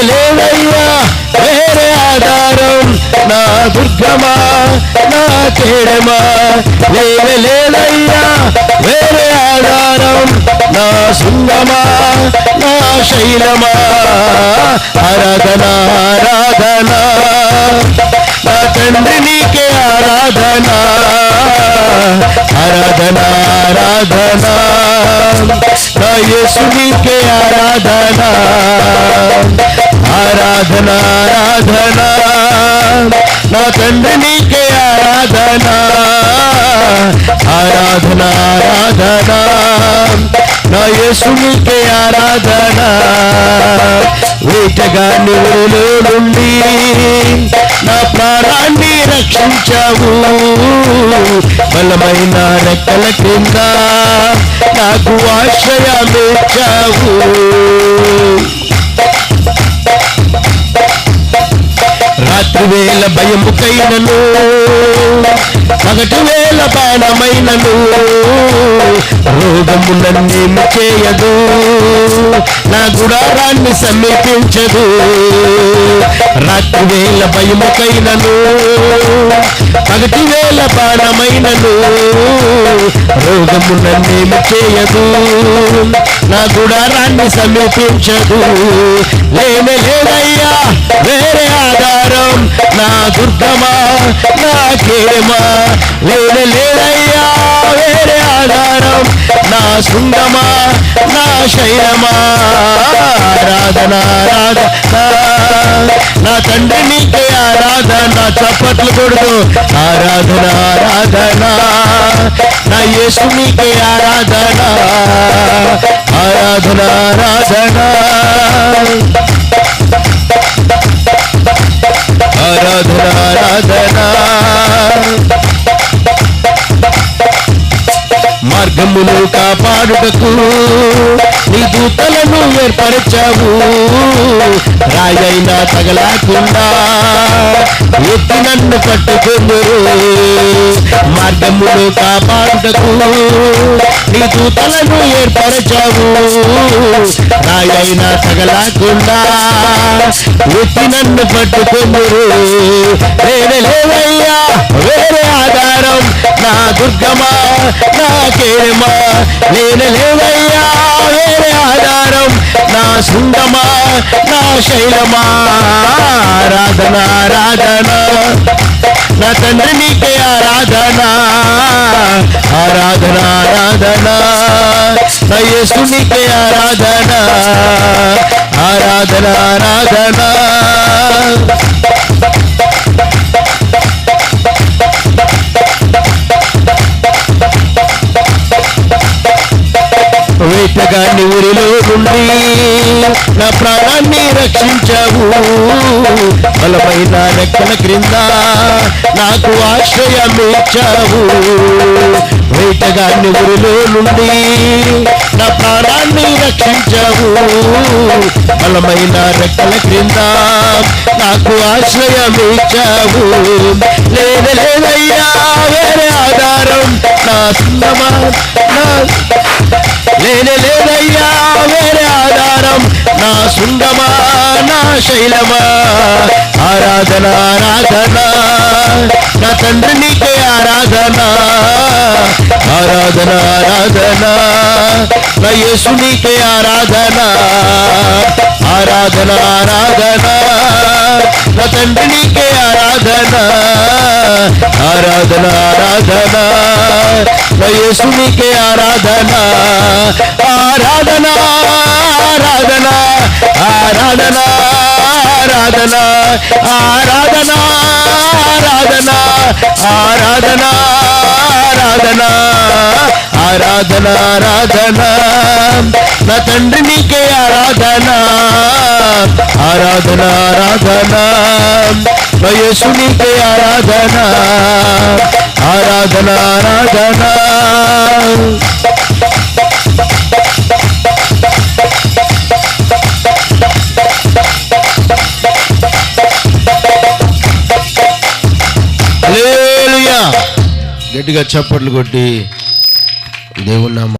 లేని లేదయ్యా వేరే ఆధారం నా దుర్గమా నా కేడమా లేని లేదయ్యా వేరే ఆధారం నా సుందమా నా శైలమా? ఆరాధన ఆరాధన నా తండ్రి నీకే ఆరాధన ఆరాధన ఆరాధన నా యేసు నీకే ఆరాధన. ఆరాధన ఆరాధన నా తండ్రి నీకే ఆరాధన. ఆరాధన ఆరాధన నా యేసు నీకే ఆరాధన. వేటగా నివులో నుండి నా ప్రాణాన్ని రక్షించావు. బలమైన రెక్కల కింద నాకు ఆశ్రయమిచ్చావు. రాత్రి వేళ భయముకైనను పగటి వేళ బాణమైనను రోగము నన్నేమి చేయదు నా గుడారాన్ని సమీపించదు. రాత్రి వేళ భయముకైనను పగటి వేళ బాణమైనను రోగము నన్నేమి చేయదు నా గుడారాన్ని సమీపించదు. లేనే లేదయ్యా వేరే నా దుర్గమా? నా కేమా లేనే లేదయ్యా వేరే ఆధారం. నా శృంగమా? నా శైలమా ఆరాధన నా తండ్రి నీకే ఆరాధన చప్పట్లు కొడుతూ ఆరాధన ఆరాధన. నా యేసు నీకే ఆరాధన ఆరాధన ఆరాధన ఆరాధన. మార్గమును కాపాడుటకు నీ దూతలను ఏర్పరచావు. రాయైనా తగలకుండా ఎత్తి నన్ను పట్టుకుందరు. మార్గమును కాపాడుటకు నీ దూతలను ఏర్పరచావు. రాయైనా తగలకుండా ఎత్తి నన్ను పట్టుకుందరు. లేనే లేవయ్యా వేరే ఆధారం దుర్గమా? నాకేమా నేను లేవయ్యా వేరే ఆధారం. నా శృంగమా? నా శైలమా? ఆరాధన ఆరాధన. నా తండ్రి నీకే ఆరాధన. ఆరాధన ఆరాధన. నా యేసు నీకే ఆరాధన. ఆరాధన ఆరాధన. వేటగాన్ని ఊరిలో ఉండి నా ప్రాణాన్ని రక్షించావు. బలమైన రెక్కల క్రింద నాకు ఆశ్రయం ఇచ్చావు వేటగా ఊరిలో నుండి నా ప్రాణాన్ని రక్షించావు. బలమైన రెక్కల క్రింద నాకు ఆశ్రయం ఇచ్చావు లేదు లేదయ్యా వేరే ఆధారం నా సున్నమా నా లేనే లేదయ్యా వేరే ఆధారం. నా శృంగమా నా శైలమా? ఆరాధన ఆరాధన నా తండ్రి నీకే ఆరాధన? ఆరాధన ఆరాధన నా యేసు నీకే ఆరాధన? ఆరాధన ఆరాధన నా తండ్రి నీకే ఆరాధన ఆరాధన ఆరాధన నా యేసు నీకే ఆరాధన ఆరాధన ఆరాధన ఆరాధన ఆరాధన ఆరాధన ఆరాధన ఆరాధన ఆరాధన ఆరాధన ఆరాధన నా తండ్రి నీకే ఆరాధన ఆరాధన ఆరాధన. వయసునికే ఆరాధన ఆరాధన ఆరాధన. గట్టిగా చప్పట్లు కొట్టి దేవుణ్ణమ్మ